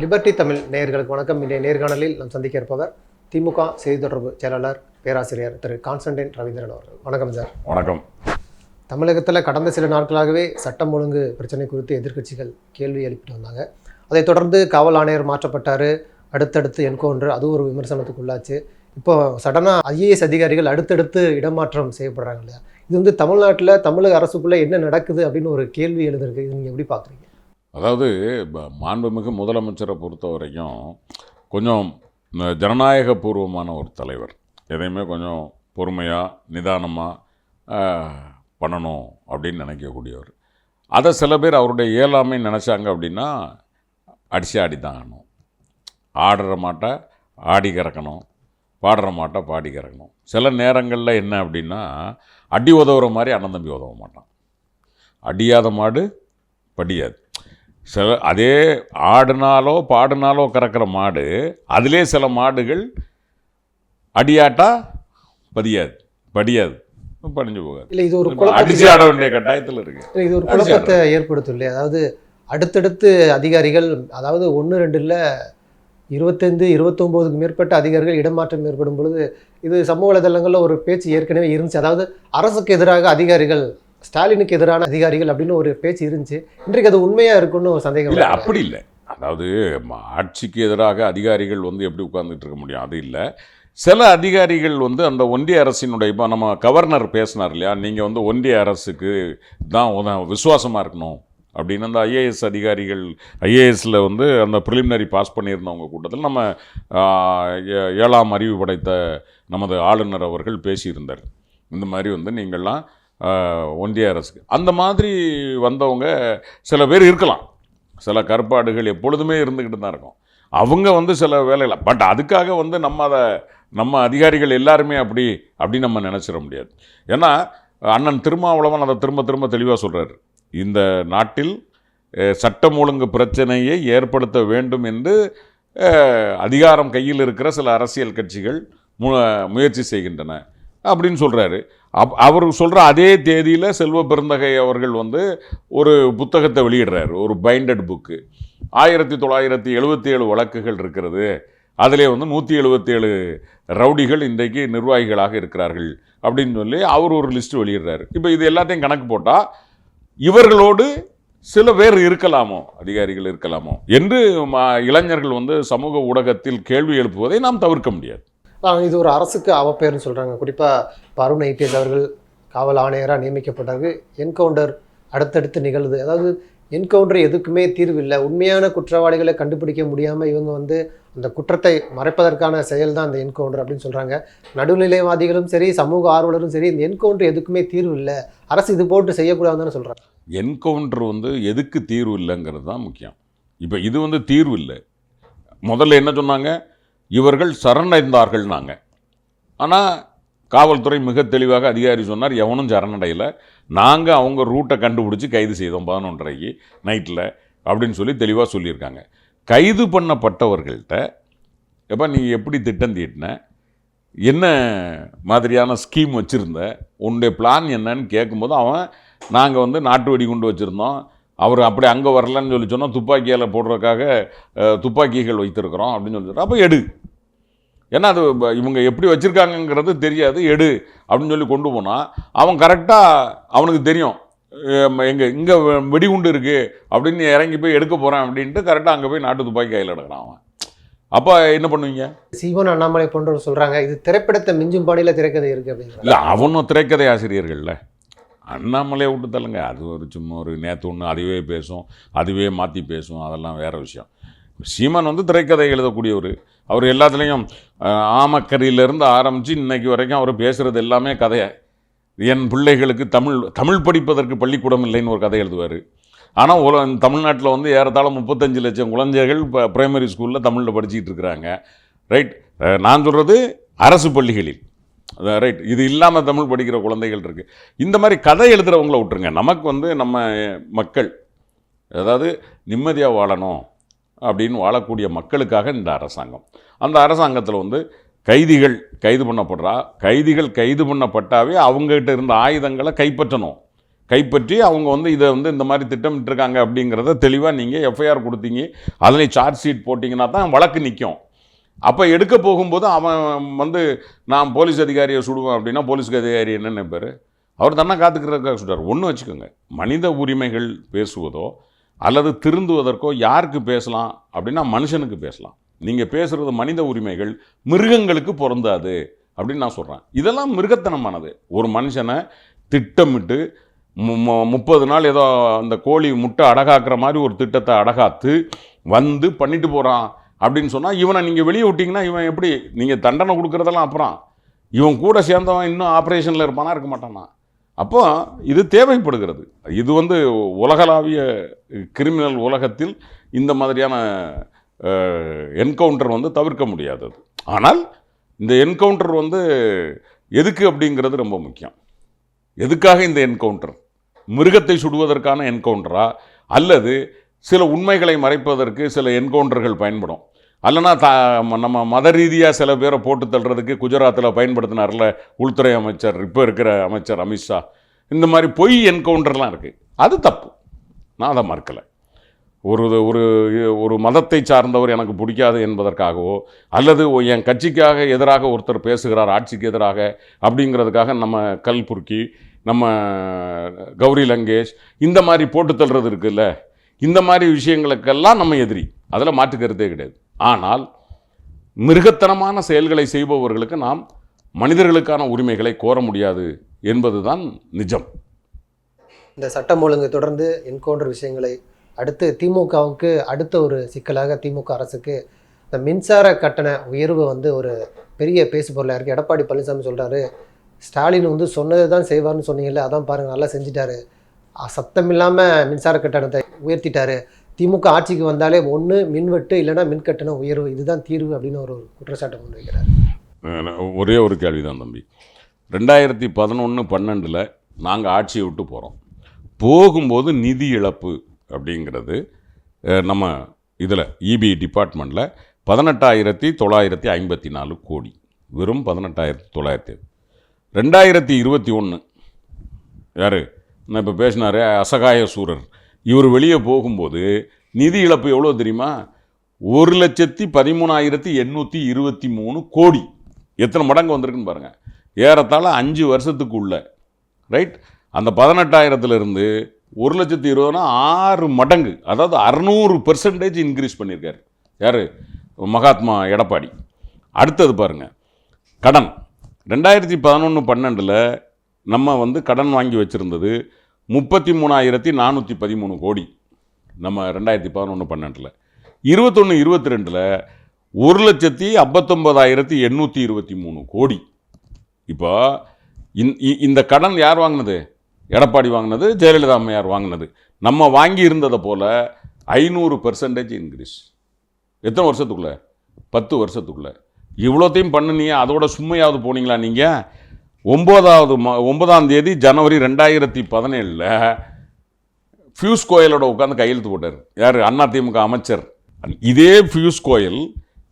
Liberty Tamil நேயர்களுக்கு வணக்கம். இன்றைய நேர்காணலில் நாம் சந்திக்க இருப்பவர் திமுக செய்தி தொடர்பு செயலாளர் பேராசிரியர் திரு கான்ஸ்டன்டைன் ரவீந்திரன் அவர்கள். வணக்கம் சார். வணக்கம். தமிழகத்தில் கடந்த சில நாட்களாகவே சட்டம் ஒழுங்கு பிரச்சனை குறித்து எதிர்க்கட்சிகள் கேள்வி எழுப்பிட்டு வந்தாங்க. அதைத் தொடர்ந்து காவல் ஆணையர் மாற்றப்பட்டார். அடுத்தடுத்து என்கவுண்டர் அது ஒரு விமர்சனத்துக்கு உள்ளாச்சு. இப்போ சடனாக ஐஏஎஸ் அதிகாரிகள் அடுத்தடுத்து இடமாற்றம் செய்யப்படுறாங்க இல்லையா? இது வந்து தமிழ்நாட்டில் தமிழக அரசுக்குள்ளே என்ன நடக்குது அப்படின்னு ஒரு கேள்வி எழுதிருக்கு இது நீங்கள் எப்படி பார்க்குறீங்க அதாவது ப- மாண்புமிகு முதலமைச்சரை பொறுத்த வரைக்கும் கொஞ்சம் ஜனநாயக ஜனநாயகபூர்வமான ஒரு தலைவர். எதையுமே கொஞ்சம் பொறுமையாக நிதானமாக பண்ணணும் அப்படின்னு நினைக்கக்கூடியவர். அதை சில பேர் அவருடைய இயலாமை நினச்சாங்க அப்படின்னா அடிச்சு ஆடி தான் ஆகணும். ஆடுற மாட்டை ஆடி கறக்கணும். பாடுற மாட்டை பாடி கறக்கணும். சில நேரங்களில் என்ன அப்படின்னா அடி உதவுற மாதிரி அண்ணன் தம்பி உதவ மாட்டான். அடியாத மாடு படியாது. சில அதே ஆடுனாலோ பாடுனாலோ கறக்கிற மாடு அதிலே சில மாடுகள் அடியாட்டா பதியாது படியாது. படிஞ்சு போகாது. இல்லை இது ஒரு அடிச்சு ஆட வேண்டிய கட்டாயத்தில் இருக்கு. இல்ல, இது ஒரு குழப்பத்தை ஏற்படுத்தும் இல்லையா? அதாவது அடுத்தடுத்து அதிகாரிகள் அதாவது ஒன்று ரெண்டு இல்லை இருபத்தைந்து இருபத்தொம்போதுக்கு மேற்பட்ட அதிகாரிகள் இடமாற்றம் ஏற்படும் பொழுது இது சமூக வலைதளங்களில் ஒரு பேச்சு ஏற்கனவே இருந்துச்சு. அதாவது அரசுக்கு எதிராக அதிகாரிகள் ஸ்டாலினுக்கு எதிரான அதிகாரிகள் அப்படின்னு ஒரு பேச்சு இருந்துச்சு. இன்றைக்கு அது உண்மையாக இருக்குன்னு ஒரு சந்தேகம் இல்லை. அப்படி இல்லை. அதாவது ஆட்சிக்கு எதிராக அதிகாரிகள் வந்து எப்படி உட்கார்ந்துட்டு இருக்க முடியும்? அது இல்லை. சில அதிகாரிகள் வந்து அந்த ஒன்றிய அரசினுடைய இப்போ நம்ம கவர்னர் பேசினார் இல்லையா? நீங்கள் வந்து ஒன்றிய அரசுக்கு தான் உத- விசுவாசமா இருக்கணும் அப்படின்னு அந்த ஐஏஎஸ் அதிகாரிகள் ஐஏஎஸ்ல வந்து அந்த ப்ரிலிமினரி பாஸ் பண்ணியிருந்தவங்க கூட்டத்தில் நம்ம ஏழாம் அறிவு படைத்த நமது ஆளுநர் அவர்கள் பேசியிருந்தார். இந்த மாதிரி வந்து நீங்கள்லாம் ஒன்றிய அரசுக்கு. அந்த மாதிரி வந்தவங்க சில பேர் இருக்கலாம். சில கருப்பாடுகள் எப்பொழுதுமே இருந்துக்கிட்டு தான் இருக்கும். அவங்க வந்து சில வேலைகளை பட் அதுக்காக வந்து நம்ம அதை நம்ம அதிகாரிகள் எல்லாருமே அப்படி அப்படி நம்ம நினச்சிட முடியாது. ஏன்னா அண்ணன் திருமாவளவன் அதை திரும்ப திரும்ப தெளிவாக சொல்கிறார் இந்த நாட்டில் சட்டம் ஒழுங்கு பிரச்சனையை ஏற்படுத்த வேண்டும் என்று அதிகாரம் கையில் இருக்கிற சில அரசியல் கட்சிகள் மு முயற்சி செய்கின்றன. அப்படின்னு சொல்கிறாரு அப் அவர் சொல்கிற அதே தேதியில் செல்வ பெருந்தகை அவர்கள் வந்து ஒரு புத்தகத்தை வெளியிடுறாரு ஒரு பைண்டட் புக்கு. ஆயிரத்தி தொள்ளாயிரத்தி எழுபத்தி ஏழு வழக்குகள் இருக்கிறது. அதிலே வந்து நூற்றி எழுபத்தேழு ரவுடிகள் இன்றைக்கு நிர்வாகிகளாக இருக்கிறார்கள் அப்படின்னு சொல்லி அவர் ஒரு லிஸ்ட் வெளியிடுறாரு. இப்போ இது எல்லாத்தையும் கணக்கு போட்டால் இவர்களோடு சில பேர் இருக்கலாமோ அதிகாரிகள் இருக்கலாமோ என்று ம- இளைஞர்கள் வந்து சமூக ஊடகத்தில் கேள்வி எழுப்புவதை நாம் தவிர்க்க முடியாது. ஆனால் இது ஒரு அரசுக்கு அவப்பேர்னு சொல்கிறாங்க குறிப்பாக பருண் ஐபிஎஸ் அவர்கள் காவல் ஆணையராக நியமிக்கப்பட்டார்கள். என்கவுண்டர் அடுத்தடுத்து நிகழுது அதாவது என்கவுண்டர் எதுக்குமே தீர்வு இல்லை. உண்மையான குற்றவாளிகளை கண்டுபிடிக்க முடியாமல் இவங்க வந்து அந்த குற்றத்தை மறைப்பதற்கான செயல் தான் அந்த என்கவுண்டர் அப்படின்னு சொல்கிறாங்க நடுநிலைவாதிகளும் சரி சமூக ஆர்வலரும் சரி இந்த என்கவுண்டர் எதுக்குமே தீர்வு இல்லை. அரசு இது போட்டு செய்யக்கூடாதுன்னு சொல்கிறாங்க என்கவுண்டர் வந்து எதுக்கு தீர்வு இல்லைங்கிறது தான் முக்கியம். இப்போ இது வந்து தீர்வு இல்லை. முதல்ல என்ன சொன்னாங்க? இவர்கள் சரணடைந்தார்கள்னாங்க ஆனால் காவல்துறை மிக தெளிவாக அதிகாரி சொன்னார் எவனும் சரணடையலை. நாங்கள் அவங்க ரூட்டை கண்டுபிடிச்சி கைது செய்தோம் பதினொன்றரைக்கு நைட்டில் அப்படின்னு சொல்லி தெளிவாக சொல்லியிருக்காங்க. கைது பண்ணப்பட்டவர்கள்ட்ட எப்போ நீ எப்படி திட்டம் தீட்டின? என்ன மாதிரியான ஸ்கீம் வச்சுருந்த? உன்னுடைய பிளான் என்னன்னு கேட்கும்போது அவன் நாங்கள் வந்து நாட்டு வெடிகுண்டு வச்சுருந்தோம். அவர் அப்படி அங்கே வரலன்னு சொல்லி சொன்னால் துப்பாக்கியால் போடுறதுக்காக துப்பாக்கிகள் வைத்திருக்கிறோம் அப்படின்னு சொல்லி. அப்போ எடு. ஏன்னா அது இவங்க எப்படி வச்சுருக்காங்கங்கிறது தெரியாது எடு அப்படின்னு சொல்லி கொண்டு போனால் அவன் கரெக்டாக அவனுக்கு தெரியும். எங்கே இங்கே வெடிகுண்டு இருக்குது அப்படின்னு இறங்கி போய் எடுக்க போகிறேன் அப்படின்ட்டு கரெக்டாக அங்கே போய் நாட்டு துப்பாக்கி கையில் எடுக்கிறான் அவன். அப்போ என்ன பண்ணுவீங்க? சீவன் அண்ணாமலை போன்றவர் சொல்கிறாங்க இது திரைப்படத்தை மிஞ்சும் பாணியில் திரைக்கதை இருக்குது அப்படிங்கிறாங்க. இல்லை அவனும் திரைக்கதை ஆசிரியர்கள்ல. அண்ணாமலையை விட்டு தள்ளுங்க. அது ஒரு சும்மா ஒரு நேற்று ஒன்று அதுவே பேசும் அதுவே மாற்றி பேசும் அதெல்லாம் வேறு விஷயம். சீமான் வந்து திரைக்கதை எழுதக்கூடியவர். அவர் எல்லாத்துலேயும் ஆமக்கரியிலேருந்து ஆரம்பித்து இன்றைக்கி வரைக்கும் அவர் பேசுகிறது எல்லாமே கதையை என் பிள்ளைகளுக்கு தமிழ் தமிழ் படிப்பதற்கு பள்ளிக்கூடம் இல்லைன்னு ஒரு கதை எழுதுவார். ஆனால் உல தமிழ்நாட்டில் வந்து ஏறத்தாழ முப்பத்தஞ்சு லட்சம் குழந்தைகள் இப்போ பிரைமரி ஸ்கூலில் தமிழில் படிச்சுக்கிட்டு இருக்கிறாங்க. ரைட் நான் சொல்கிறது அரசு பள்ளிகளில். ரைட் இது இல்லாமல் தமிழ் படிக்கிற குழந்தைகள் இருக்குது இந்த மாதிரி கதை எழுதுகிறவங்கள விட்டுருங்க. நமக்கு வந்து நம்ம மக்கள் அதாவது நிம்மதியாக வாழணும் அப்படின்னு வாழக்கூடிய மக்களுக்காக இந்த அரசாங்கம். அந்த அரசாங்கத்தில் வந்து கைதிகள் கைது பண்ணப்படுறா. கைதிகள் கைது பண்ணப்பட்டாவே அவங்ககிட்ட இருந்த ஆயுதங்களை கைப்பற்றணும். கைப்பற்றி அவங்க வந்து இதை வந்து இந்த மாதிரி திட்டமிட்டிருக்காங்க அப்படிங்கிறத தெளிவாக நீங்கள் எஃப்ஐஆர் கொடுத்தீங்க. அதில் சார்ஜ் ஷீட் போட்டிங்கன்னா தான் வழக்கு நிற்கும் அப்போ எடுக்க போகும்போது அவன் வந்து நான் போலீஸ் அதிகாரியை சுடுவேன் அப்படின்னா போலீஸ் அதிகாரி என்ன நினைப்பாரு. அவர் தானே காத்துக்கிறதுக்காக சொல்கிறார் ஒன்று வச்சுக்கோங்க. மனித உரிமைகள் பேசுவதோ அல்லது திருந்துவதற்கோ யாருக்கு பேசலாம் அப்படின்னா மனுஷனுக்கு பேசலாம். நீங்கள் பேசுகிறது மனித உரிமைகள் மிருகங்களுக்கு பொருந்தாது அப்படின்னு நான் சொல்கிறேன் இதெல்லாம் மிருகத்தனமானது. ஒரு மனுஷனை திட்டமிட்டு மு- முப்பது நாள் ஏதோ அந்த கோழி முட்டை அடகாக்குற மாதிரி ஒரு திட்டத்தை அடகாத்து வந்து பண்ணிட்டு போகிறான் அப்படின்னு சொன்னால் இவனை நீங்கள் வெளியே விட்டிங்கன்னா இவன் எப்படி நீங்கள் தண்டனை கொடுக்குறதெல்லாம் அப்புறம் இவன் கூட சேர்ந்தவன் இன்னும் ஆப்ரேஷனில் இருப்பானா இருக்க மாட்டானா? அப்போ இது தேவைப்படுகிறது. இது வந்து உலகளாவிய கிரிமினல் உலகத்தில் இந்த மாதிரியான என்கவுண்டர் வந்து தவிர்க்க முடியாதது ஆனால் இந்த என்கவுண்டர் வந்து எதுக்கு அப்படிங்கிறது ரொம்ப முக்கியம். எதுக்காக இந்த என்கவுண்டர் மிருகத்தை சுடுவதற்கான என்கவுண்டரா அல்லது சில உண்மைகளை மறைப்பதற்கு சில என்கவுண்டர்கள் பயன்படும். அல்லனா த நம்ம மத ரீதியாக சில பேரை போட்டு தள்ளுறதுக்கு குஜராத்தில் பயன்படுத்தினார்ல உள்துறை அமைச்சர் இப்போ இருக்கிற அமைச்சர் அமித்ஷா இந்த மாதிரி பொய் என்கவுண்டர்லாம் இருக்குது அது தப்பு. நான் அதை மறுக்கலை. ஒரு ஒரு ஒரு மதத்தை சார்ந்தவர் எனக்கு பிடிக்காது என்பதற்காகவோ அல்லது என் கட்சிக்காக எதிராக ஒருத்தர் பேசுகிறார் ஆட்சிக்கு எதிராக அப்படிங்கிறதுக்காக நம்ம கல்புர்க்கி நம்ம கௌரி லங்கேஷ் இந்த மாதிரி போட்டு தள்ளுறது இருக்குல்ல இந்த மாதிரி விஷயங்களுக்கெல்லாம் நம்ம எதிரி. அதில் மாற்று கிடையாது. ஆனால் மிருகத்தனமான செயல்களை செய்பவர்களுக்கு நாம் மனிதர்களுக்கான உரிமைகளை கோர முடியாது என்பதுதான் நிஜம். இந்த சட்டம் ஒழுங்கு தொடர்ந்து என்கவுண்டர் விஷயங்களை அடுத்து திமுகவுக்கு அடுத்த ஒரு சிக்கலாக திமுக அரசுக்கு இந்த மின்சார கட்டண உயர்வு வந்து ஒரு பெரிய பேசு பொருளாக இருக்குது எடப்பாடி பழனிசாமி சொல்கிறாரு ஸ்டாலின் வந்து சொன்னது தான் செய்வார்னு சொன்னீங்கல்ல அதான் பாருங்கள் நல்லா செஞ்சிட்டாரு. சத்தம் இல்லாமல் மின்சார கட்டணத்தை உயர்த்திட்டாரு. திமுக ஆட்சிக்கு வந்தாலே ஒன்று மின்வெட்டு இல்லைனா மின் உயர்வு. இதுதான் தீர்வு அப்படின்னு ஒரு குற்றச்சாட்டை முன் வைக்கிறார் ஒரே ஒரு கேள்வி தான் தம்பி. ரெண்டாயிரத்தி பதினொன்று பன்னெண்டில் நாங்கள் ஆட்சியை விட்டு போகிறோம் போகும்போது நிதி இழப்பு அப்படிங்கிறது நம்ம இதில் இபி டிபார்ட்மெண்ட்டில் பதினெட்டாயிரத்தி தொள்ளாயிரத்தி ஐம்பத்தி நாலு கோடி. வெறும் பதினெட்டாயிரத்தி தொள்ளாயிரத்தி ரெண்டாயிரத்தி இருபத்தி ஒன்று யார்? நான் இப்போ பேசினாரு அசகாய சூரர். இவர் வெளியே போகும்போது நிதி இழப்பு எவ்வளோ தெரியுமா? ஒரு லட்சத்தி பதிமூணாயிரத்தி எண்ணூற்றி இருபத்தி மூணு கோடி. எத்தனை மடங்கு வந்திருக்குன்னு பாருங்கள் ஏறத்தாழ அஞ்சு வருஷத்துக்குள்ள ரைட் அந்த பதினெட்டாயிரத்துலேருந்து ஒரு லட்சத்தி இருபதுனா ஆறு மடங்கு. அதாவது அறநூறு பெர்சன்டேஜ் இன்க்ரீஸ் பண்ணியிருக்காரு. யார்? மகாத்மா எடப்பாடி. அடுத்தது பாருங்கள் கடன். ரெண்டாயிரத்தி பதினொன்று பன்னெண்டில் நம்ம வந்து கடன் வாங்கி வச்சுருந்தது முப்பத்தி மூணாயிரத்தி நானூற்றி பதிமூணு கோடி. நம்ம ரெண்டாயிரத்தி பதினொன்று பன்னெண்டில். இருபத்தொன்று இருபத்தி ரெண்டில் ஒரு லட்சத்தி ஐம்பத்தொம்பதாயிரத்தி எண்ணூற்றி இருபத்தி மூணு கோடி. இப்போ இ- இந்த கடன் யார் வாங்கினது? எடப்பாடி வாங்கினது ஜெயலலிதா அம்மையார் வாங்கினது. நம்ம வாங்கி இருந்ததை போல் ஐநூறு பெர்சன்டேஜ் இன்க்ரீஸ் எத்தனை வருஷத்துக்குள்ளே? பத்து வருஷத்துக்குள்ளே. இவ்வளோத்தையும் பண்ணுனீங்க அதோட சும்மையாவது போனீங்களா நீங்கள் ஒம்போதாவது மா ஒன்பதாம் தேதி ஜனவரி ரெண்டாயிரத்தி பதினேழில் ஃபியூஸ் கோயிலோட உட்காந்து கையெழுத்து போட்டார். யார்? அண்ணா திமுக அமைச்சர். இதே ஃபியூஸ் கோயல்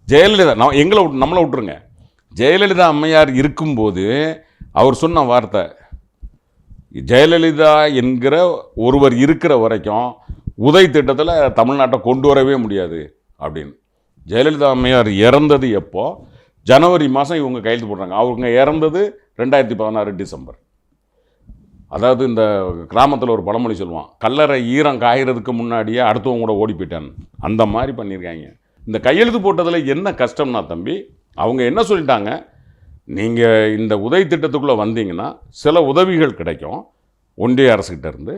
ஜெயலலிதா நான் எங்களை விட் நம்மளை விட்டுருங்க. ஜெயலலிதா அம்மையார் இருக்கும்போது அவர் சொன்ன வார்த்தை ஜெயலலிதா என்கிற ஒருவர் இருக்கிற வரைக்கும் உதய் திட்டத்தில் தமிழ்நாட்டை கொண்டு வரவே முடியாது. அப்படின்னு. ஜெயலலிதா அம்மையார் இறந்தது எப்போது ஜனவரி மாதம் இவங்க கையெழுத்து போடுறாங்க. அவங்க இறந்தது ரெண்டாயிரத்தி பதினாறு டிசம்பர். அதாவது இந்த கிராமத்தில் ஒரு பழமொழி சொல்லுவான் கல்லறை ஈரம் காயறதுக்கு முன்னாடியே அடுத்தவங்க கூட ஓடி போயிட்டான் அந்த மாதிரி பண்ணியிருக்காங்க. இந்த கையெழுத்து போட்டதில் என்ன கஷ்டம்னா தம்பி அவங்க என்ன சொல்லிட்டாங்க நீங்கள் இந்த உதவி திட்டத்துக்குள்ளே வந்தீங்கன்னா சில உதவிகள் கிடைக்கும் ஒன்றிய அரசுக்கிட்ட இருந்து.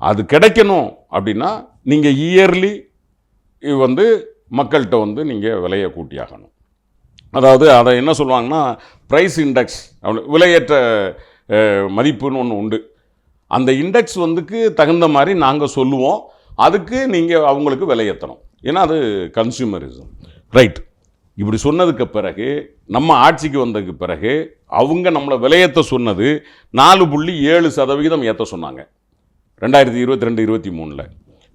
அது கிடைக்கணும் அப்படின்னா நீங்கள் இயர்லி வந்து மக்கள்கிட்ட வந்து நீங்கள் விலையை கூட்டியாகணும். அதாவது அதை என்ன சொல்லுவாங்கன்னா ப்ரைஸ் இண்டெக்ஸ் விலையேற்ற மதிப்புன்னு ஒன்று உண்டு. அந்த இண்டெக்ஸ் வந்துக்கு தகுந்த மாதிரி நாங்கள் சொல்லுவோம். அதுக்கு நீங்கள் அவங்களுக்கு விலையேற்றணும் ஏன்னா அது கன்சியூமரிசம் ரைட் இப்படி சொன்னதுக்கு பிறகு நம்ம ஆட்சிக்கு வந்ததுக்கு பிறகு அவங்க நம்மளை விலையேற்ற சொன்னது நாலு புள்ளி ஏழு சதவிகிதம் ஏற்ற சொன்னாங்க. ரெண்டாயிரத்தி இருபத்தி ரெண்டு இருபத்தி மூணில்.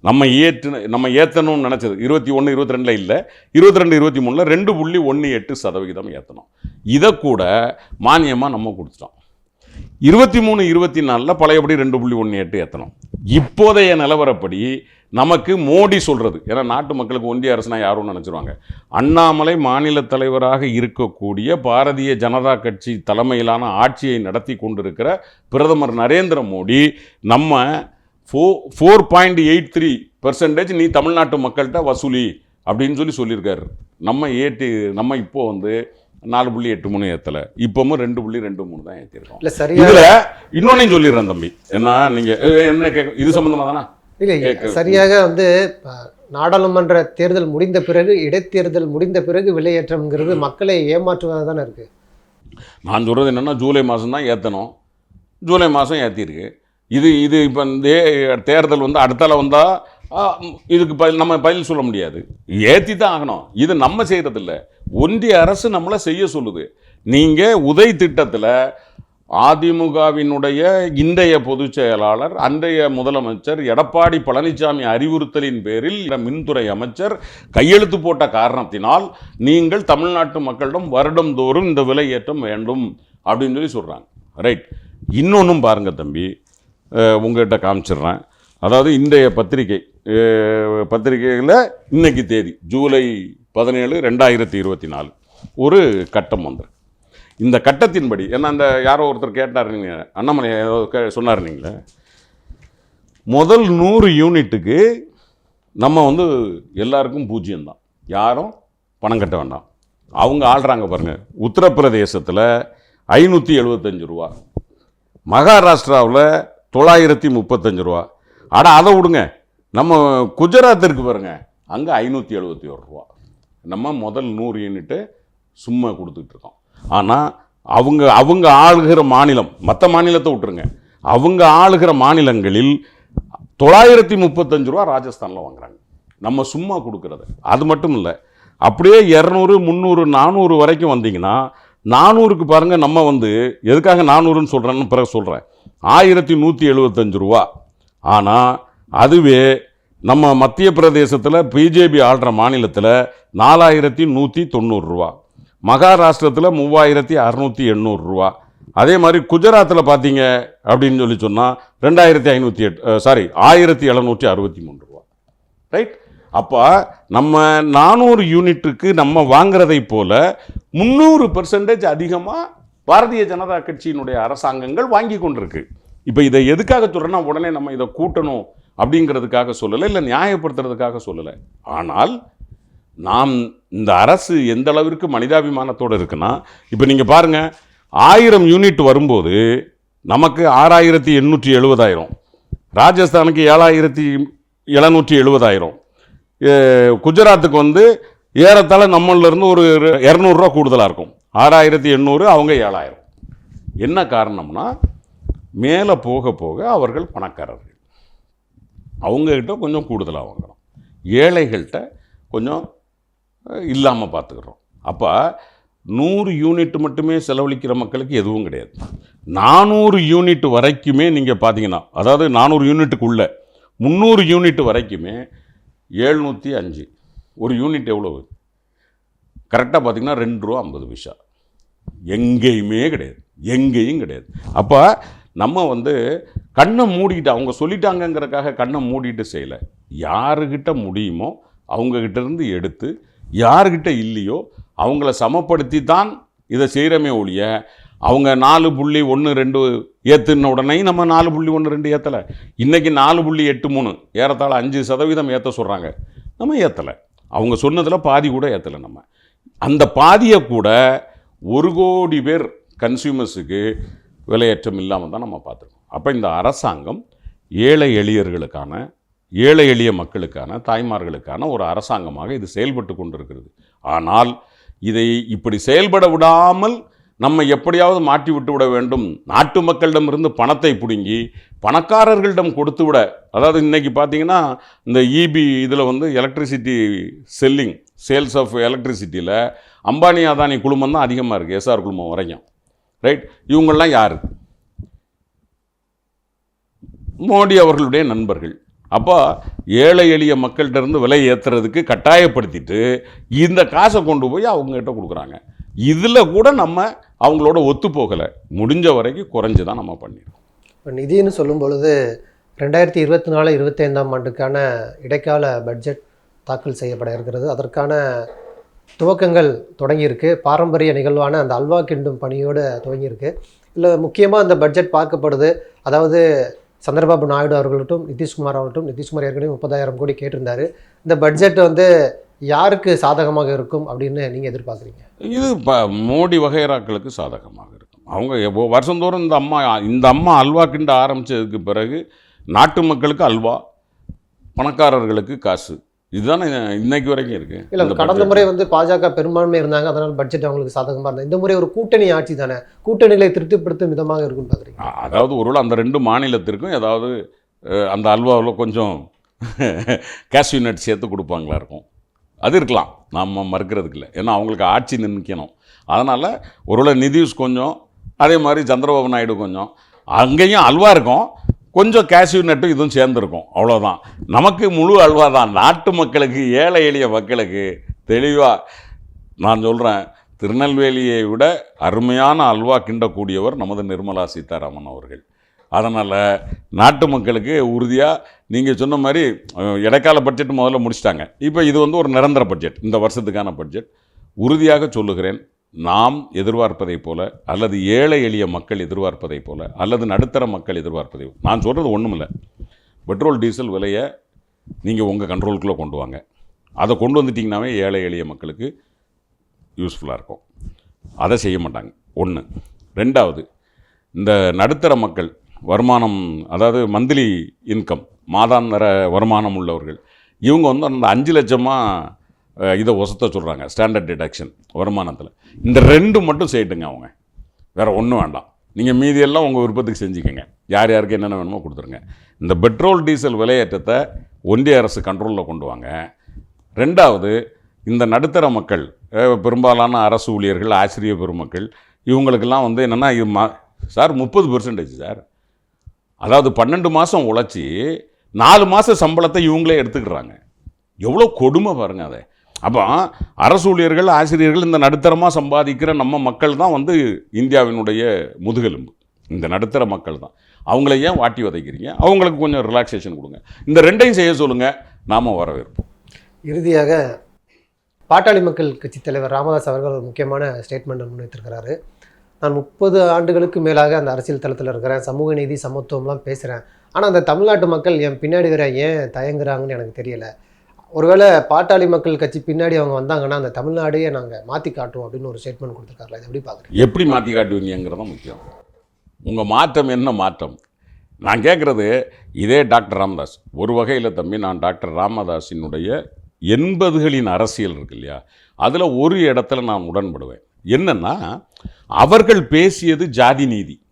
நம்ம ஏற்று நம்ம ஏற்றணும்னு நினச்சது. இருபத்தி ஒன்று இருபத்தி ரெண்டில் இல்லை. இருபத்தி ரெண்டு இருபத்தி மூணில் ரெண்டு புள்ளி ஒன்று எட்டு சதவிகிதம் ஏற்றணும் இதை கூட மானியமாக நம்ம கொடுத்துட்டோம். இருபத்தி மூணு இருபத்தி நாலில் பழையபடி ரெண்டு புள்ளி ஒன்று எட்டு ஏற்றணும் இப்போதைய நிலவரப்படி நமக்கு மோடி சொல்கிறது ஏன்னா நாட்டு மக்களுக்கு ஒன்றிய அரசுனா யாரும் நினச்சிருவாங்க. அண்ணாமலை மாநில தலைவராக இருக்கக்கூடிய பாரதிய ஜனதா கட்சி தலைமையிலான ஆட்சியை நடத்தி கொண்டிருக்கிற பிரதமர் நரேந்திர மோடி நம்ம ஃபோ four point eight three percentage நீ தமிழ்நாட்டு மக்கள்கிட்ட வசூலி அப்படின்னு சொல்லி சொல்லியிருக்காரு. நம்ம ஏற்றி நம்ம இப்போ வந்து நாலு புள்ளி எட்டு மூணு ஏற்றலை இப்போவும் ரெண்டு புள்ளி ரெண்டு மூணு தான் ஏற்றிருக்கோம் இல்ல சரியா இதுல இன்னொன்னையும் சொல்லிடுறேன் தம்பி. என்ன நீங்க எ, என்ன கேட்க இது சம்பந்தமா தானே? இல்லை சரியாக வந்து நாடாளுமன்ற தேர்தல் முடிந்த பிறகு இடைத்தேர்தல் முடிந்த பிறகு விலையேற்றம்ங்கிறது மக்களை ஏமாற்றுவதாக தானே இருக்கு? நான் சொல்றது என்னன்னா ஜூலை மாதம் தான் ஏற்றணும் ஜூலை மாதம் ஏற்றிருக்கு இது இது இப்போ இந்த தேர்தல் வந்து அடுத்தால வந்தால் இதுக்கு பதில் நம்ம பதில் சொல்ல முடியாது. ஏற்றி தான் ஆகணும். இது நம்ம செய்கிறதில்ல ஒன்றிய அரசு நம்மளை செய்ய சொல்லுது. நீங்கள் உதய் திட்டத்தில் அதிமுகவினுடைய இன்றைய பொதுச் செயலாளர் அன்றைய முதலமைச்சர் எடப்பாடி பழனிசாமி அறிவுறுத்தலின் பேரில் இந்த மின்துறை அமைச்சர் கையெழுத்து போட்ட காரணத்தினால் நீங்கள் தமிழ்நாட்டு மக்களிடம் வருடந்தோறும் இந்த விலை ஏற்றம் வேண்டும் அப்படின்னு சொல்லி சொல்கிறாங்க ரைட் இன்னொன்றும் பாருங்கள் தம்பி. உங்கள்கிட்ட காமிச்சிடுறேன். அதாவது இன்றைய பத்திரிகை பத்திரிகையில் இன்னைக்கு தேதி ஜூலை பதினேழு ரெண்டாயிரத்தி இருபத்தி நாலு. ஒரு கட்டம் வந்துருக்கு இந்த கட்டத்தின்படி ஏன்னா அந்த யாரோ ஒருத்தர் கேட்டார் நீங்கள் அண்ணாமலை ஏதோ கே- சொன்னார் நீங்களே. முதல் நூறு யூனிட்டுக்கு நம்ம வந்து எல்லாருக்கும் பூஜ்ஜியம் தான். யாரும் பணம் கட்ட வேண்டாம். அவங்க ஆள்றாங்க பாருங்கள் உத்தரப்பிரதேசத்தில் ஐநூற்றி எழுபத்தஞ்சு ரூபா. மகாராஷ்டிராவில் தொள்ளாயிரத்தி முப்பத்தஞ்சு ரூபா. அட அதை விடுங்க. நம்ம குஜராத் இருக்கு பாருங்க. அங்கே ஐநூற்றி எழுபத்தி ஒரு ரூபா. நம்ம முதல் நூறு யூனிட்டு சும்மா கொடுத்துட்டு இருக்கோம். ஆனால் அவங்க அவங்க ஆளுகிற மாநிலம் மற்ற மாநிலத்தை விட்டுருங்க. அவங்க ஆளுகிற மாநிலங்களில் தொள்ளாயிரத்தி முப்பத்தஞ்சு ரூபா ராஜஸ்தானில் வாங்குறாங்க. நம்ம சும்மா கொடுக்குறது. அது மட்டும் இல்லை. அப்படியே இரநூறு முந்நூறு நானூறு வரைக்கும் வந்தீங்கன்னா நானூறுக்கு பாருங்கள் நம்ம வந்து எதுக்காக நானூறுன்னு சொல்கிறேன்னு பிறகு சொல்கிறேன் ஆயிரத்தி நூற்றி எழுபத்தஞ்சு ரூபா. ஆனால் அதுவே நம்ம மத்திய பிரதேசத்தில் பிஜேபி ஆள்ற மாநிலத்தில் நாலாயிரத்தி நூற்றி தொண்ணூறுரூவா மகாராஷ்டிரத்தில் மூவாயிரத்தி அறநூற்றி எண்ணூறுரூவா அதே மாதிரி குஜராத்தில் பார்த்தீங்க அப்படின்னு சொல்லி சொன்னால் ரெண்டாயிரத்தி ஐநூற்றி எட்டு சாரி ஆயிரத்தி எழுநூற்றி அறுபத்தி மூணு ரூபா. ரைட் அப்போ நம்ம நானூறு யூனிட்டுக்கு நம்ம வாங்குறதை போல் முந்நூறு பர்சன்டேஜ் அதிகமாக பாரதிய ஜனதா கட்சியினுடைய அரசாங்கங்கள் வாங்கி கொண்டிருக்கு. இப்போ இதை எதுக்காக சொல்கிறேன்னா உடனே நம்ம இதை கூட்டணும் அப்படிங்கிறதுக்காக சொல்லலை இல்லை நியாயப்படுத்துறதுக்காக சொல்லலை. ஆனால் நாம் இந்த அரசு எந்த அளவிற்கு மனிதாபிமானத்தோடு இருக்குன்னா இப்போ நீங்கள் பாருங்கள் ஆயிரம் யூனிட் வரும்போது நமக்கு ஆறாயிரத்தி எண்ணூற்றி எழுபதாயிரம் ராஜஸ்தானுக்கு ஏழாயிரத்தி எழுநூற்றி எழுபதாயிரம். குஜராத்துக்கு வந்து ஏறத்தாழ நம்மளிருந்து இருந்து ஒரு இரநூறுவா கூடுதலாக இருக்கும். ஆறாயிரத்தி எண்ணூறு அவங்க ஏழாயிரம். என்ன காரணம்னா மேலே போக போக அவர்கள் பணக்காரர்கள். அவங்கக்கிட்ட கொஞ்சம் கூடுதலாக வாங்குகிறோம் ஏழைகள்கிட்ட கொஞ்சம் இல்லாமல் பார்த்துக்கிறோம். அப்போ நூறு யூனிட் மட்டுமே செலவழிக்கிற மக்களுக்கு எதுவும் கிடையாது. நானூறு யூனிட் வரைக்குமே நீங்கள் பார்த்தீங்கன்னா அதாவது நானூறு யூனிட்டுக்குள்ளே முந்நூறு யூனிட் வரைக்குமே ஏழ்நூற்றி அஞ்சு. ஒரு யூனிட் எவ்வளவு? கரெக்டாக பார்த்தீங்கன்னா ரெண்டு ரூபா ஐம்பது பைசா. எங்கேயுமே கிடையாது. எங்கேயும் கிடையாது. அப்போ நம்ம வந்து கண்ணை மூடிக்கிட்டு அவங்க சொல்லிட்டாங்கங்கிறக்காக கண்ணை மூடிட்டு செய்யலை. யாருக்கிட்ட முடியுமோ அவங்கக்கிட்டேருந்து எடுத்து யாருக்கிட்ட இல்லையோ அவங்கள சமப்படுத்தி தான் இதை செய்கிறமே ஒழிய அவங்க நாலு புள்ளி ஒன்று ரெண்டு ஏற்றுன உடனே நம்ம நாலு புள்ளி ஒன்று ரெண்டு ஏற்றலை இன்றைக்கி நாலு புள்ளி எட்டு மூணு ஏறத்தாழ அஞ்சு சதவீதம் ஏற்ற சொல்கிறாங்க நம்ம ஏற்றலை அவங்க சொன்னதில் பாதி கூட ஏற்றலை நம்ம. அந்த பாதியை கூட ஒரு கோடி பேர் கன்சியூமர்ஸுக்கு விலையேற்றம் இல்லாமல் தான் நம்ம பார்த்துருக்கோம். அப்போ இந்த அரசாங்கம் ஏழை எளியர்களுக்கான ஏழை எளிய மக்களுக்கான தாய்மார்களுக்கான ஒரு அரசாங்கமாக இது செயல்பட்டு கொண்டிருக்கிறது. ஆனால் இதை இப்படி செயல்பட விடாமல் நம்ம எப்படியாவது மாட்டி விட்டு விட வேண்டும். நாட்டு மக்களிடமிருந்து பணத்தை பிடுங்கி பணக்காரர்களிடம் கொடுத்து விட. அதாவது இன்னைக்கு பார்த்தீங்கன்னா இந்த இபி இதில் வந்து எலக்ட்ரிசிட்டி செல்லிங் சேல்ஸ் ஆஃப் எலக்ட்ரிசிட்டியில் அம்பானி அதானி குழுமம் தான் அதிகமாக இருக்குது எஸ்ஆர் குழுமம் வரைக்கும். ரைட் இவங்கள்லாம் யார்? மோடி அவர்களுடைய நண்பர்கள். அப்போ ஏழை எளிய மக்கள்கிட்டருந்து விலை ஏற்றுறதுக்கு கட்டாயப்படுத்திட்டு இந்த காசை கொண்டு போய் அவங்ககிட்ட கொடுக்குறாங்க. இதில் கூட நம்ம அவங்களோட ஒத்து போகலை. முடிஞ்ச வரைக்கும் குறைஞ்சு தான் நம்ம பண்ணிடுறோம் இப்போ நிதின்னு சொல்லும் பொழுது ரெண்டாயிரத்தி இருபத்தி நாலு இருபத்தைந்தாம் ஆண்டுக்கான இடைக்கால பட்ஜெட் தாக்கல் செய்யப்பட இருக்கிறது. அதற்கான துவக்கங்கள் தொடங்கியிருக்கு. பாரம்பரிய நிகழ்வான அந்த அல்வா கிண்டும் பணியோடு துவங்கியிருக்கு. இல்லை முக்கியமாக அந்த பட்ஜெட் பார்க்கப்படுது. அதாவது சந்திரபாபு நாயுடு அவர்கள்ட்டும் நிதிஷ்குமார் அவர்களும் நிதிஷ்குமார் ஏற்கனவே முப்பதாயிரம் கோடி கேட்டிருந்தாரு. இந்த பட்ஜெட் வந்து யாருக்கு சாதகமாக இருக்கும் அப்படின்னு நீங்கள் எதிர்பார்க்குறீங்க? இது ப மோடி வகைராக்களுக்கு சாதகமாக இருக்கும். அவங்க வருஷந்தோறும் இந்த அம்மா இந்த அம்மா அல்வா கிண்ட ஆரம்பித்ததுக்கு பிறகு நாட்டு மக்களுக்கு அல்வா பணக்காரர்களுக்கு காசு இதுதானே இன்னைக்கு வரைக்கும் இருக்கு. இல்லை கடந்த. முறை வந்து பாஜக பெரும்பான்மை இருந்தாங்க அதனால் பட்ஜெட் அவங்களுக்கு சாதகமாக இருந்தது. இந்த முறை ஒரு கூட்டணி ஆட்சி தானே கூட்டணிகளை திருப்திப்படுத்தும் விதமாக இருக்கும்னு பார்க்குறீங்க. அதாவது ஒருவேளை அந்த ரெண்டு மாநிலத்திற்கும் ஏதாவது அந்த அல்வாவில் கொஞ்சம் கேஷ்யூ நட் சேர்த்து கொடுப்பாங்களா இருக்கும். அது இருக்கலாம் நம்ம மறுக்கிறதுக்கு இல்லை. ஏன்னா அவங்களுக்கு ஆட்சி நிற்கணும் அதனால் ஒருவேளை நிதிஷ் கொஞ்சம் அதே மாதிரி சந்திரபாபு நாயுடு கொஞ்சம் அங்கேயும் அல்வா இருக்கும். கொஞ்சம் கேஷ்யூ நட்டும் இதுவும் சேர்ந்துருக்கும். அவ்வளோதான் நமக்கு முழு அல்வா தான் நாட்டு மக்களுக்கு ஏழை எளிய மக்களுக்கு தெளிவாக நான் சொல்கிறேன் திருநெல்வேலியை விட அருமையான அல்வா கிண்டக்கூடியவர் நமது நிர்மலா சீதாராமன் அவர்கள். அதனால் நாட்டு மக்களுக்கு உறுதியாக நீங்கள் சொன்ன மாதிரி இடைக்கால பட்ஜெட் முதல்ல முடிச்சிட்டாங்க. இப்போ இது வந்து ஒரு நிரந்தர பட்ஜெட் இந்த வருஷத்துக்கான பட்ஜெட் உறுதியாக சொல்லுகிறேன். நாம் எதிர்பார்ப்பதைப் போல அல்லது ஏழை எளிய மக்கள் எதிர்பார்ப்பதைப் போல அல்லது நடுத்தர மக்கள் எதிர்பார்ப்பதை நான் சொல்கிறது ஒன்றும் பெட்ரோல் டீசல் விலையை நீங்கள் உங்கள் கண்ட்ரோலுக்குள்ளே கொண்டு வாங்க. அதை கொண்டு வந்துட்டிங்கனாவே ஏழை எளிய மக்களுக்கு யூஸ்ஃபுல்லாக இருக்கும். அதை செய்ய மாட்டாங்க. ஒன்று ரெண்டாவது இந்த நடுத்தர மக்கள் வருமானம் அதாவது மந்த்லி இன்கம் மாதாந்திர வருமானம் உள்ளவர்கள் இவங்க வந்து அந்த அஞ்சு லட்சமாக இதை ஒசத்த சொல்கிறாங்க ஸ்டாண்டர்ட் டிடக்ஷன் வருமானத்தில். இந்த ரெண்டு மட்டும் செய்யட்டுங்க அவங்க. வேறு ஒன்றும் வேண்டாம். நீங்கள் மீதியெல்லாம் உங்கள் விருப்பத்துக்கு செஞ்சுக்கோங்க. யார் யாருக்கு என்னென்ன வேணுமோ கொடுத்துருங்க. இந்த பெட்ரோல் டீசல் விலையேற்றத்தை ஒன்றிய அரசு கண்ட்ரோலில் கொண்டு வாங்க. ரெண்டாவது இந்த நடுத்தர மக்கள் பெரும்பாலான அரசு ஊழியர்கள் ஆசிரியர் பெருமக்கள் இவங்களுக்கெல்லாம் வந்து என்னென்னா இது மா சார் முப்பது பெர்சன்டேஜ் சார். அதாவது பன்னெண்டு மாதம் உழைச்சி நாலு மாத சம்பளத்தை இவங்களே எடுத்துக்கிறாங்க. எவ்வளோ கொடுமை பாருங்க அதை. அப்போ அரசு ஊழியர்கள் ஆசிரியர்கள் இந்த நடுத்தரமாக சம்பாதிக்கிற நம்ம மக்கள் தான் வந்து இந்தியாவினுடைய முதுகெலும்பு. இந்த நடுத்தர மக்கள் தான். அவங்கள ஏன் வாட்டி வதைக்கிறீங்க? அவங்களுக்கு கொஞ்சம் ரிலாக்ஸேஷன் கொடுங்க. இந்த ரெண்டையும் செய்ய சொல்லுங்கள் நாம் வரவேற்போம். இறுதியாக பாட்டாளி மக்கள் கட்சி தலைவர் ராமதாஸ் அவர்கள் ஒரு முக்கியமான ஸ்டேட்மெண்ட் முன்வைத்திருக்கிறாரு. நான் முப்பது ஆண்டுகளுக்கு மேலாக அந்த அரசியல் தளத்தில் இருக்கிறேன். சமூக நீதி சமத்துவம்லாம் பேசுகிறேன் ஆனால் அந்த தமிழ்நாட்டு மக்கள் என் பின்னாடி வர ஏன் தயங்குறாங்கன்னு எனக்கு தெரியலை. ஒருவேளை பாட்டாளி மக்கள் கட்சி பின்னாடி அவங்க வந்தாங்கன்னா அந்த தமிழ்நாடையே நாங்கள் மாற்றி காட்டுவோம் அப்படின்னு ஒரு ஸ்டேட்மெண்ட் கொடுத்துருக்காருல இது எப்படி பார்க்குறீங்க எப்படி மாற்றி காட்டுவீங்கிறது தான் முக்கியம். உங்கள் மாற்றம் என்ன மாற்றம்? நான் கேட்குறது இதே டாக்டர் ராமதாஸ். ஒரு வகையில் தம்பி நான் டாக்டர் ராமதாஸினுடைய எண்பதுகளின் அரசியல் இருக்கு இல்லையா? அதில் ஒரு இடத்துல நான் உடன்படுவேன். என்னென்னா அவர்கள் பேசியது ஜாதி நீதி.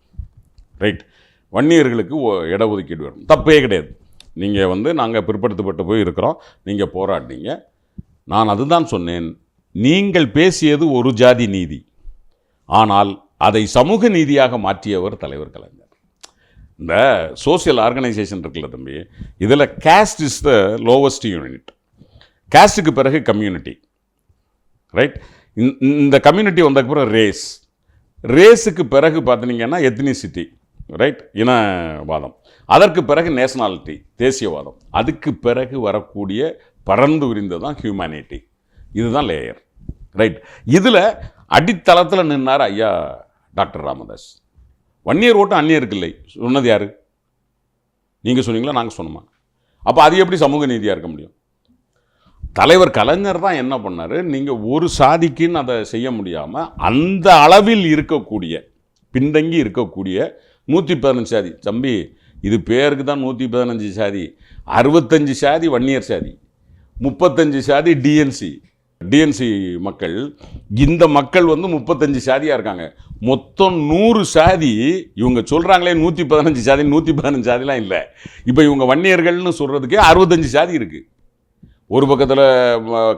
ரைட்? வன்னியர்களுக்கு ஒ- இடஒதுக்கீடு வரும் தப்பே கிடையாது. நீங்கள் வந்து நாங்கள் பிற்படுத்தப்பட்டு போய் இருக்கிறோம். நீங்கள் போராடினீங்க. நான் அதுதான் சொன்னேன். நீங்கள் பேசியது ஒரு ஜாதி நீதி. ஆனால் அதை சமூக நீதியாக மாற்றியவர் தலைவர் கலைஞர். இந்த சோஷியல் ஆர்கனைசேஷன் இருக்குல்ல தம்பி இதில் caste is the lowest unit கேஸ்ட்டுக்கு பிறகு கம்யூனிட்டி ரைட் இந்த கம்யூனிட்டி வந்ததுக்கு பிறகு ரேஸ் ரேஸுக்கு பிறகு பார்த்தீங்கன்னா எத்னிசிட்டி ரைட் இனவாதம். அதற்கு பிறகு நேஷனாலிட்டி தேசியவாதம். அதுக்கு பிறகு வரக்கூடிய பறந்து விரிந்தது தான் ஹியூமனிட்டி இதுதான் லேயர் ரைட் இதில் அடித்தளத்தில் நின்னார் ஐயா டாக்டர் ராமதாஸ். வன்னியர் ஓட்டம் அந்நியருக்கு இல்லை. சொன்னது யார்? நீங்கள் சொன்னீங்களா? நாங்கள் சொன்னோமா? அப்போ அது எப்படி சமூக நீதியாக இருக்க முடியும்? தலைவர் கலைஞர் தான் என்ன பண்ணார்? நீங்கள் ஒரு சாதிக்குன்னு அதை செய்ய முடியாமல் அந்த அளவில் இருக்கக்கூடிய பின்தங்கி இருக்கக்கூடிய நூற்றி பதினஞ்சு சாதி. தம்பி இது பேருக்கு தான் நூற்றி பதினஞ்சு சாதி. அறுபத்தஞ்சு சாதி வன்னியர் சாதி. முப்பத்தஞ்சு சாதி டிஎன்சி டிஎன்சி மக்கள் இந்த மக்கள் வந்து முப்பத்தஞ்சு சாதியாக இருக்காங்க. மொத்தம் நூறு சாதி இவங்க சொல்கிறாங்களே நூற்றி பதினஞ்சு சாதி நூற்றி பதினஞ்சு சாதிலாம் இல்லை. இப்போ இவங்க வன்னியர்கள்னு சொல்கிறதுக்கே அறுபத்தஞ்சு சாதி இருக்குது ஒரு பக்கத்தில்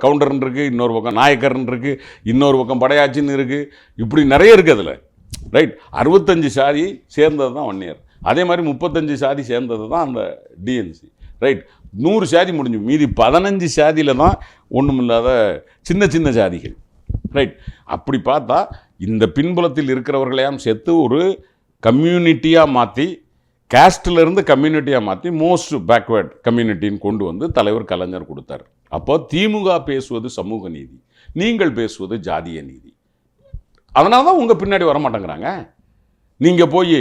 கவுண்டர்னு இருக்குது இன்னொரு பக்கம் நாயக்கர்னு இருக்குது இன்னொரு பக்கம் படையாச்சின்னு இருக்குது இப்படி நிறைய இருக்குது அதில். ரைட்? அறுபத்தஞ்சு சாதி சேர்ந்தது தான் வன்னியர். அதே மாதிரி முப்பத்தஞ்சு சாதி சேர்ந்தது தான் அந்த டிஎன்சி ரைட் நூறு சாதி முடிஞ்சு மீதி பதினஞ்சு சாதியில் தான் ஒன்றுமில்லாத சின்ன சின்ன சாதிகள். ரைட் அப்படி பார்த்தா இந்த பின்புலத்தில் இருக்கிறவர்களையும் சேர்த்து ஒரு கம்யூனிட்டியாக மாற்றி இருந்து கம்யூனிட்டியாக மாற்றி மோஸ்ட் பேக்வேர்ட் கம்யூனிட்டின்னு கொண்டு வந்து தலைவர் கலைஞர் கொடுத்தார். அப்போ திமுக பேசுவது சமூக நீதி நீங்கள் பேசுவது ஜாதிய நீதி. அதனால தான் உங்கள் பின்னாடி வர மாட்டேங்கிறாங்க நீங்கள் போய்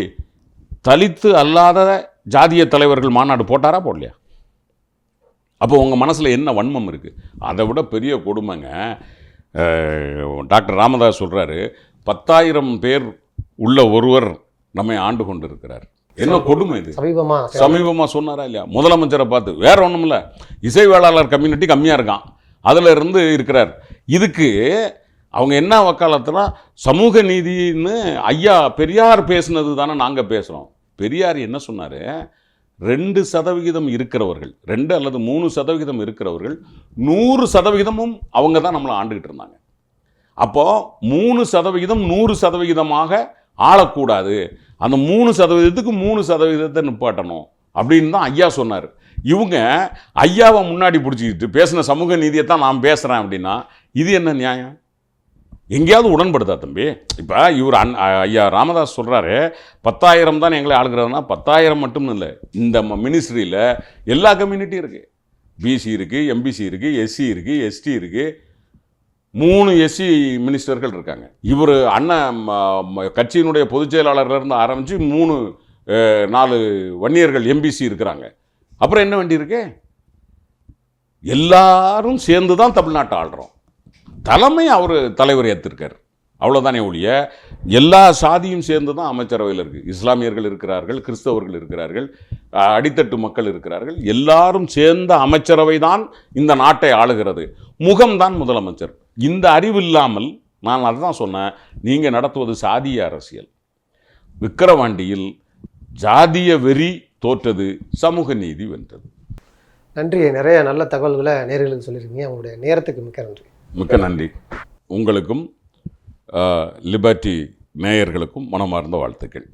தலித்து அல்லாத ஜாதிய தலைவர்கள் மாநாடு போட்டாரா போடலையா? அப்போ உங்கள் மனசில் என்ன வன்மம் இருக்குது அதை விட பெரிய கொடுமைங்க. டாக்டர் ராமதாஸ் சொல்கிறாரு பத்தாயிரம் பேர் உள்ள ஒருவர் நம்மை ஆண்டு கொண்டு இருக்கிறார் என்ன கொடுமை இது? சமீபமா சமீபமாக சொன்னாரா இல்லையா? முதலமைச்சரை பார்த்து வேற ஒன்றும் இல்லை. இசை வேளாளர் கம்யூனிட்டி கம்மியாக இருக்கான். அதில் இருந்து இருக்கிறார். இதுக்கு அவங்க என்ன வக்காலத்தில் சமூக நீதின்னு ஐயா பெரியார் பேசுனது தானே நாங்கள் பேசுகிறோம் பெரியார் என்ன சொன்னார்? ரெண்டு சதவிகிதம் இருக்கிறவர்கள் ரெண்டு அல்லது மூணு சதவிகிதம் இருக்கிறவர்கள் நூறு சதவிகிதமும் அவங்க தான் நம்மளை ஆண்டுகிட்டு இருந்தாங்க. அப்போது மூணு சதவிகிதம் நூறு சதவிகிதமாக ஆளக்கூடாது. அந்த மூணு சதவீதத்துக்கு மூணு சதவீதத்தை நிப்பாட்டணும் அப்படின்னு தான் ஐயா சொன்னார். இவங்க ஐயாவை முன்னாடி பிடிச்சிக்கிட்டு பேசின சமூக நீதியை தான் நான் பேசுகிறேன் அப்படின்னா இது என்ன நியாயம்? எங்கேயாவது உடன்படுதா தம்பி? இப்போ இவர் அன் ஐயா ராமதாஸ் சொல்கிறாரு பத்தாயிரம் தான் எங்களை ஆளுகிறாருன்னா பத்தாயிரம் மட்டும் இல்லை. இந்த மினிஸ்ட்ரியில் எல்லா கம்யூனிட்டியும் இருக்குது பிசி இருக்குது எம்பிசி இருக்குது எஸ்சி இருக்குது எஸ்டி இருக்குது மூணு எஸ்சி மினிஸ்டர்கள் இருக்காங்க. இவர் அண்ணன் ம- ம- கட்சியினுடைய பொதுச் ஆரம்பித்து மூணு நாலு வன்னியர்கள் எம்பிசி இருக்கிறாங்க. அப்புறம் என்ன வேண்டி இருக்கு? எல்லாரும் சேர்ந்து தான் தமிழ்நாட்டை ஆள்றோம். தலைமை அவர் தலைவர் ஏற்றிருக்கார் அவ்வளோதானே ஒழிய எல்லா சாதியும் சேர்ந்து தான் அமைச்சரவையில் இருக்குது இஸ்லாமியர்கள் இருக்கிறார்கள் கிறிஸ்தவர்கள் இருக்கிறார்கள் அடித்தட்டு மக்கள் இருக்கிறார்கள். எல்லாரும் சேர்ந்த அமைச்சரவை தான் இந்த நாட்டை ஆளுகிறது. முகம்தான் முதலமைச்சர். இந்த அறிவு இல்லாமல் நான் அதுதான் சொன்னேன் நீங்கள் நடத்துவது சாதிய அரசியல். விக்கிரவாண்டியில் ஜாதிய வெறி தோற்றது சமூக நீதி வென்றது. நன்றி நிறைய நல்ல தகவல்களை நேர்களுக்கு சொல்லியிருக்கீங்க. உங்களுடைய நேரத்துக்கு மிக்க நன்றி. மிக்க நன்றி. உங்களுக்கும் லிபர்ட்டி நேயர்களுக்கும் மனமார்ந்த வாழ்த்துக்கள்.